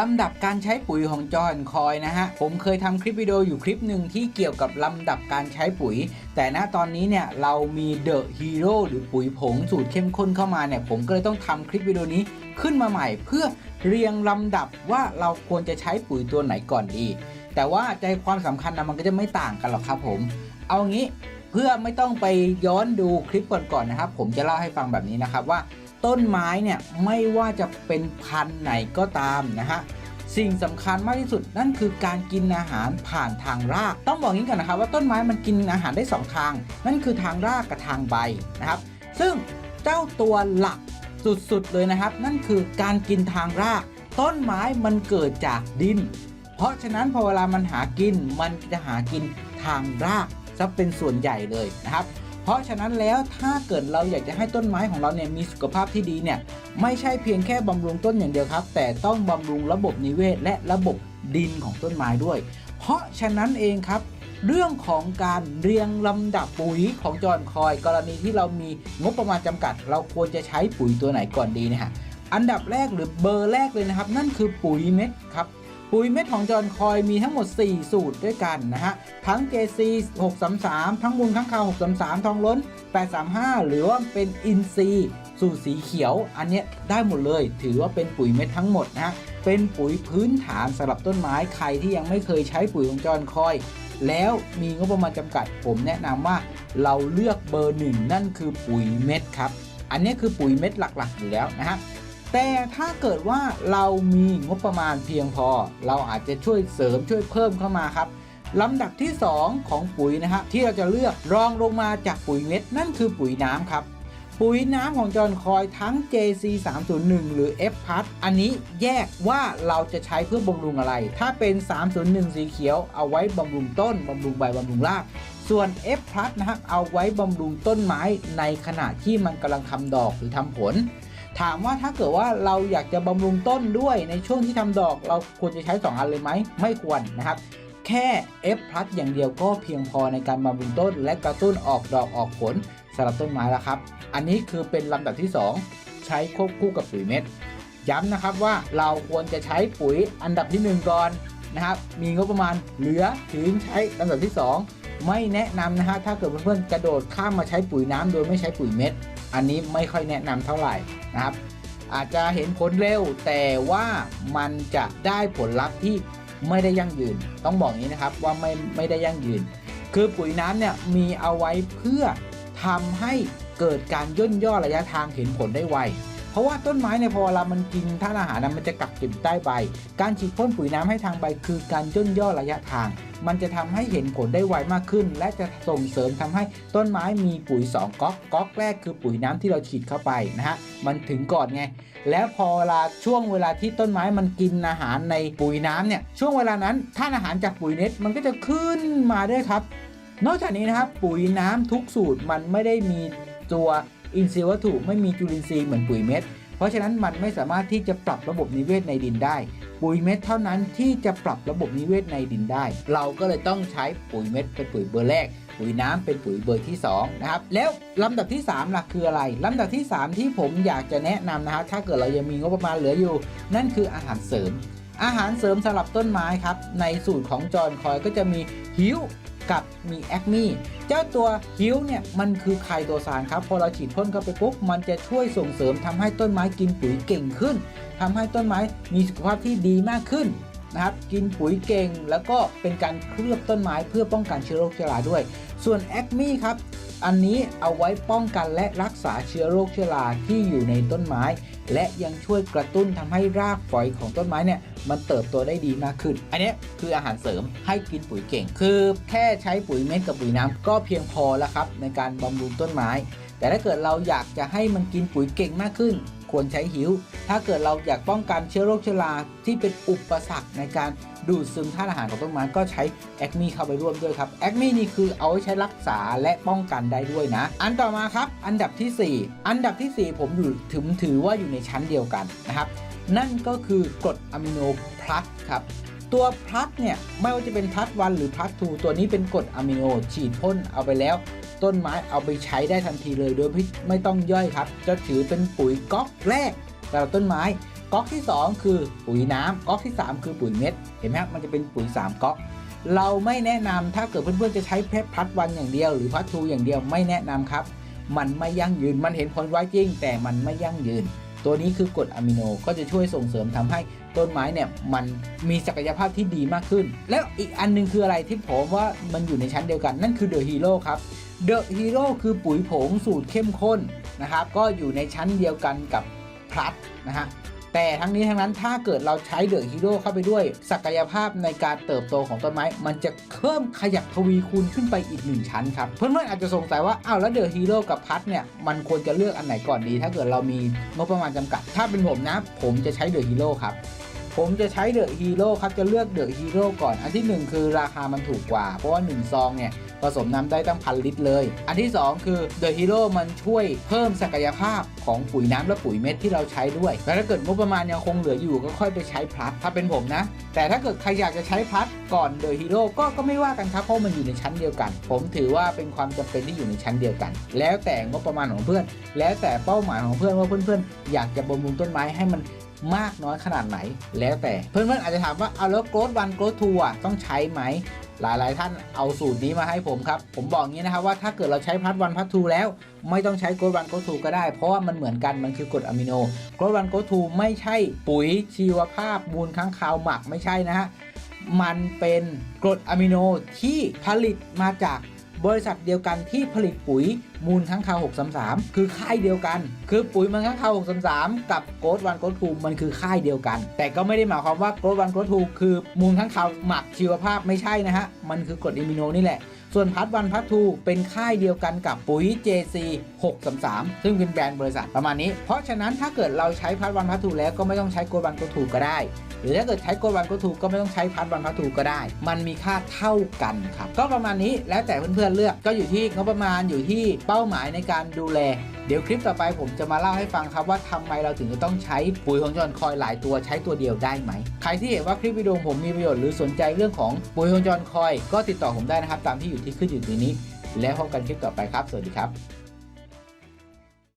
ลำดับการใช้ปุ๋ยของจอห์นคอยนะฮะ ผมเคยทำคลิปวิดีโออยู่คลิปหนึ่งที่เกี่ยวกับลำดับการใช้ปุ๋ย แต่ณตอนนี้เนี่ยเรามีเดอะฮีโร่หรือปุ๋ยผงสูตรเข้มข้นเข้ามาเนี่ย ผมก็เลยต้องทำคลิปวิดีโอนี้ขึ้นมาใหม่ เพื่อเรียงลำดับว่าเราควรจะใช้ปุ๋ยตัวไหนก่อนดี แต่ว่าใจความสำคัญนะมันก็จะไม่ต่างกันหรอกครับผม เอางี้เพื่อไม่ต้องไปย้อนดูคลิปก่อนๆนะครับ ผมจะเล่าให้ฟังแบบนี้นะครับว่า ต้นไม้เนี่ยไม่ว่าจะเป็นพันธุ์ไหนก็ตามนะฮะสิ่งสำคัญมากที่สุดนั่นคือการกินอาหารผ่านทางราก ต้องบอกอย่างนี้ก่อนนะครับว่าต้นไม้มันกินอาหารได้สองทาง นั่นคือทางรากกับทางใบนะครับ ซึ่งเจ้าตัวหลักสุดๆเลยนะครับ นั่นคือการกินทางราก ต้นไม้มันเกิดจากดิน เพราะฉะนั้นพอเวลามันหากินมันจะหากินทางรากซะเป็นส่วนใหญ่เลยนะครับ เพราะฉะนั้นแล้วถ้าเกิดเราอยากจะให้ต้นไม้ของเราเนี่ยมีสุขภาพที่ดีเนี่ยไม่ใช่เพียงแค่บำรุงต้นอย่างเดียวครับ แต่ต้องบำรุงระบบนิเวศ และระบบดินของต้นไม้ด้วย เพราะฉะนั้นเองครับ เรื่องของการเรียงลำดับปุ๋ยของจอห์นคอย กรณีที่เรามีงบประมาณจำกัด เราควรจะใช้ปุ๋ยตัวไหนก่อนดีนะฮะอันดับแรกหรือเบอร์แรกเลยนะครับ นั่นคือปุ๋ยเม็ดครับ ปุ๋ยเม็ดของจอนคอยมีทั้งหมด 4 สูตรด้วยกันนะฮะ ทั้ง JC 633 ทั้งมูลข้งคาว633 ทองล้น 835 หรือว่าเป็นอินซีสูตรสีเขียว อันเนี้ยได้หมดเลย ถือว่าเป็นปุ๋ยเม็ดทั้งหมดนะฮะ เป็นปุ๋ยพื้นฐานสำหรับต้นไม้ใครที่ยังไม่เคยใช้ปุ๋ยของจอนคอย แล้วมีงบประมาณจำกัด ผมแนะนำว่าเราเลือกเบอร์หนึ่งนั่นคือปุ๋ยเม็ดครับ อันนี้คือปุ๋ยเม็ดหลักๆอยู่แล้วนะฮะ แต่ถ้าเกิดว่าเรามีงบประมาณเพียงพอ เราอาจจะช่วยเสริมช่วยเพิ่มเข้ามาครับลำดับที่ 2 ของปุ๋ยนะฮะที่เราจะเลือกรองลงมาจากปุ๋ยเม็ดนั่นคือปุ๋ยน้ำครับ ปุ๋ยน้ำของจอนคอยทั้ง JC 301หรือ F พัทอันนี้แยกว่าเราจะใช้เพื่อบำรุงอะไร ถ้าเป็น 301 สีเขียวเอาไว้บำรุงต้นบำรุงใบบำรุงราก ส่วน F พัทนะครับเอาไว้บำรุงต้นไม้ในขณะที่มันกำลังทำดอกหรือทำผล ถามว่าถ้าเกิดว่าเราอยากจะบำรุงต้นด้วยในช่วงที่ทำดอก เราควรจะใช้ 2 อันเลยไหม ไม่ควรนะครับ แค่ F พลัสอย่างเดียวก็เพียงพอในการบำรุงต้น และกระตุ้นออกดอกออกผลสำหรับต้นไม้แล้วครับ อันนี้คือเป็นลำดับที่ 2 ใช้ควบคู่กับปุ๋ยเม็ดย้ำนะครับว่าเราควรจะใช้ปุ๋ยอันดับที่ 1 ก่อนนะครับ มีงบประมาณเหลือถึงใช้ลำดับที่ 2 ไม่แนะนำนะฮะถ้าเกิดเพื่อนๆกระโดดข้ามมาใช้ปุ๋ยน้ำโดยไม่ใช้ปุ๋ยเม็ด อันนี้ไม่ค่อยแนะนำเท่าไหร่นะครับ อาจจะเห็นผลเร็วแต่ว่ามันจะได้ผลลัพธ์ที่ไม่ได้ยั่งยืน ต้องบอกอย่างนี้นะครับว่าไม่ไม่ได้ยั่งยืน คือปุ๋ยน้ำเนี่ยมีเอาไว้เพื่อทำให้เกิดการย่นย่อระยะทางเห็นผลได้ไว เพราะว่าต้นไม้เนี่ยพอเวลามันกินธาตุอาหารนะมันจะกักเก็บใต้ใบ การฉีดพ่นปุ๋ยน้ำให้ทางใบ คือการย่นย่อระยะทาง มันจะทำให้เห็นผลได้ไวมากขึ้น และจะส่งเสริมทำให้ต้นไม้มีปุ๋ย 2ก๊อกก๊อกแรกคือปุ๋ยน้ำที่เราฉีดเข้าไปนะฮะมันถึงก่อนไง แล้วพอเวลาช่วงเวลาที่ต้นไม้มันกินอาหารในปุ๋ยน้ำเนี่ยช่วงเวลานั้นท่านอาหารจากปุ๋ยเน็ตมันก็จะขึ้นมาด้วยครับ นอกจากนี้นะครับปุ๋ยน้ำทุกสูตรมันไม่ได้มีตัว อินทรีย์วัตถุไม่มีจุลินทรีย์เหมือนปุ๋ยเม็ด เพราะฉะนั้นมันไม่สามารถที่จะปรับระบบนิเวศในดินได้ ปุ๋ยเม็ดเท่านั้นที่จะปรับระบบนิเวศในดินได้ เราก็เลยต้องใช้ปุ๋ยเม็ดเป็นปุ๋ยเบอร์แรก ปุ๋ยน้ำเป็นปุ๋ยเบอร์ที่2นะครับ แล้วลำดับที่3ล่ะคืออะไรลำดับที่ 3 ที่ผมอยากจะแนะนำนะฮะถ้าเกิดเรายังมีงบประมาณเหลืออยู่ นั่นคืออาหารเสริม อาหารเสริมสำหรับต้นไม้ครับ ในสูตรของจอห์นคอยก็จะมีฮิว กับมีแอคมีเจ้าตัวฮิวเนี่ยมันคือไคโตซานครับพอเราฉีดพ่นเข้าไปปุ๊บมันจะช่วยส่งเสริมทำให้ต้นไม้กินปุ๋ยเก่งขึ้นทำให้ต้นไม้มีสุขภาพที่ดีมากขึ้นนะครับกินปุ๋ยเก่งแล้วก็เป็นการเคลือบต้นไม้เพื่อป้องกันเชื้อโรคเชื้อราด้วย ส่วนแอคมี่ครับ อันนี้เอาไว้ป้องกันและรักษาเชื้อโรคเชื้อราที่อยู่ในต้นไม้ และยังช่วยกระตุ้นทำให้รากฝอยของต้นไม้เนี่ยมันเติบโตได้ดีมากขึ้น อันนี้คืออาหารเสริมให้กินปุ๋ยเก่ง คือแค่ใช้ปุ๋ยเม็ดกับปุ๋ยน้ำก็เพียงพอแล้วครับในการบำรุงต้นไม้ แต่ถ้าเกิดเราอยากจะให้มันกินปุ๋ยเก่งมากขึ้น ควรใช้หิว ถ้าเกิดเราอยากป้องกันเชื้อโรคเชื้อราที่เป็นอุปสรรคในการ ดูดซึมธาตุอาหารของต้นไม้ก็ใช้แอคมีเข้าไปร่วมด้วยครับแอคมีนี่คือเอาไว้ใช้รักษาและป้องกันได้ด้วยนะ อันต่อมาครับ อันดับทีสี่4 อันดับทีสี่ 4 ผมอยู่ถึงถือว่าอยู่ในชั้นเดียวกันนะครับนั่นก็คือกรดอะมิโนพลัสครับตัวพลัสเนี่ยไม่ว่าจะเป็นพลัสวันหรือพลัสทูตัวนี้เป็นกรดอะมิโนฉีดพ่นเอาไปแล้ว ต้นไม้เอาไปใช้ได้ทันทีเลยโดยไม่ต้องย่อยครับ จะถือเป็นปุ๋ยก๊อกแรกสำหรับต้นไม้ ก๊อกที่ 2 คือปุ๋ยน้ำก๊อกที่ 3 คือปุ๋ยเม็ด เห็นไหมครับมันจะเป็นปุ๋ย3ก๊อกเราไม่แนะนำถ้าเกิดเพื่อนๆจะใช้เพชรพัดวันอย่างเดียว หรือพัดทูอย่างเดียวไม่แนะนำครับ มันไม่ยั่งยืนมันเห็นผลไว้จริง แต่มันไม่ยั่งยืน ตัวนี้คือกรดอะมิโนก็จะช่วยส่งเสริมทำให้ต้นไม้เนี่ยมันมีศักยภาพที่ดีมากขึ้น แล้วอีกอันหนึงคืออะไรที่ผมว่ามันอยู่ในชั้นเดียวกันนั่นคือเดอะฮีโร่ครับเดอะฮีโร่คือปุ๋ยผงสูตรเข้มข้นนะครับก็อยู่ในชั้นเดียวกันกับพลัดนะฮะ แต่ทั้งนี้ทั้งนั้นถ้าเกิดเราใช้เดอะฮีโร่เข้าไปด้วย ศักยภาพในการเติบโตของต้นไม้ มันจะเพิ่มขยับทวีคูณขึ้นไปอีกหนึ่งชั้นครับเพื่อนๆอาจจะสงสัยว่าอ้าวแล้วเดอะฮีโร่กับพัทเนี่ยมันควรจะเลือกอันไหนก่อนดี ถ้าเกิดเรามีงบประมาณจำกัด ถ้าเป็นผมนะ ผมจะใช้เดอะฮีโร่ครับ ผมจะใช้เดอะฮีโร่ครับจะเลือกเดอะฮีโร่ก่อน อันที่หนึ่งคือราคามันถูกกว่า เพราะว่าหนึ่งซองเนี่ยผสมน้ำได้ตั้งพันลิตรเลย อันที่ 2 คือ The Hero มันช่วยเพิ่มศักยภาพของปุ๋ยน้ำและปุ๋ยเม็ดที่เราใช้ด้วย แล้วถ้าเกิดงบประมาณยังคงเหลืออยู่ก็ค่อยไปใช้พลัสถ้าเป็นผมนะ แต่ถ้าเกิดใครอยากจะใช้พลัสก่อน The Hero ก็ก็ไม่ว่ากันครับ เพราะมันอยู่ในชั้นเดียวกัน ผมถือว่าเป็นความจำเป็นที่อยู่ในชั้นเดียวกัน แล้วแต่งบประมาณของเพื่อน แล้วแต่เป้าหมายของเพื่อนว่าเพื่อนๆ อยากจะบำรุงต้นไม้ให้มัน มากน้อยขนาดไหนแล้วแต่ เพื่อนๆอาจจะถามว่าเอาแล้วโกรดวันโกรดทูอะต้องใช้ไหมหลายๆ ท่านเอาสูตรนี้มาให้ผมครับ ผมบอกงี้นะครับว่าถ้าเกิดเราใช้พัดวันพัดทูแล้ว ไม่ต้องใช้โกรดวันโกรดทูก็ได้ เพราะว่ามันเหมือนกันมันคือกรดอะมิโนโกรดวันโกรดทูไม่ใช่ปุ๋ยชีวภาพมูลค้างคาวหมักไม่ใช่นะฮะมันเป็นกรดอะมิโนที่ผลิตมาจาก บริษัทเดียวกันที่ผลิตปุ๋ยมูลค้างคาว633 คือค่ายเดียวกัน คือปุ๋ยมูลค้างคาว633 กับโกดวันโกดทูมันคือค่ายเดียวกัน แต่ก็ไม่ได้หมายความว่าโกดวันโกดทูคือมูลค้างคาวหมักชีวภาพไม่ใช่นะฮะมันคือกรดอะมิโนนี่แหละ ส่วนพัดวันพัดทูเป็นค่ายเดียวกันกับปุ๋ย JC 633 ซึ่งเป็นแบรนด์บริษัทประมาณนี้ เพราะฉะนั้นถ้าเกิดเราใช้พัดวันพัดทูแล้วก็ไม่ต้องใช้โกวันโกทูก็ได้ หรือถ้าเกิดใช้โกวันโกทูก็ไม่ต้องใช้พัดวันพัดทูก็ได้ มันมีค่าเท่ากันครับ ก็ประมาณนี้แล้วแต่เพื่อนๆเลือกก็อยู่ที่งบประมาณอยู่ที่เป้าหมายในการดูแลเดี๋ยวคลิปต่อไปผมจะมาเล่าให้ฟังครับว่าทำไมเราถึงจะต้องใช้ปุ๋ยของจอนคอยหลายตัวใช้ตัวเดียวได้ไหม ใครที่เห็นว่าคลิปวิดีโอผมมีประโยชน์หรือสนใจเรื่องของปุ๋ยของจอนคอย ก็ติดต่อผมได้นะครับตามที่อยู่ที่ขึ้นอยู่ตรงนี้ แล้วพบกันคลิปต่อไปครับ สวัสดีครับ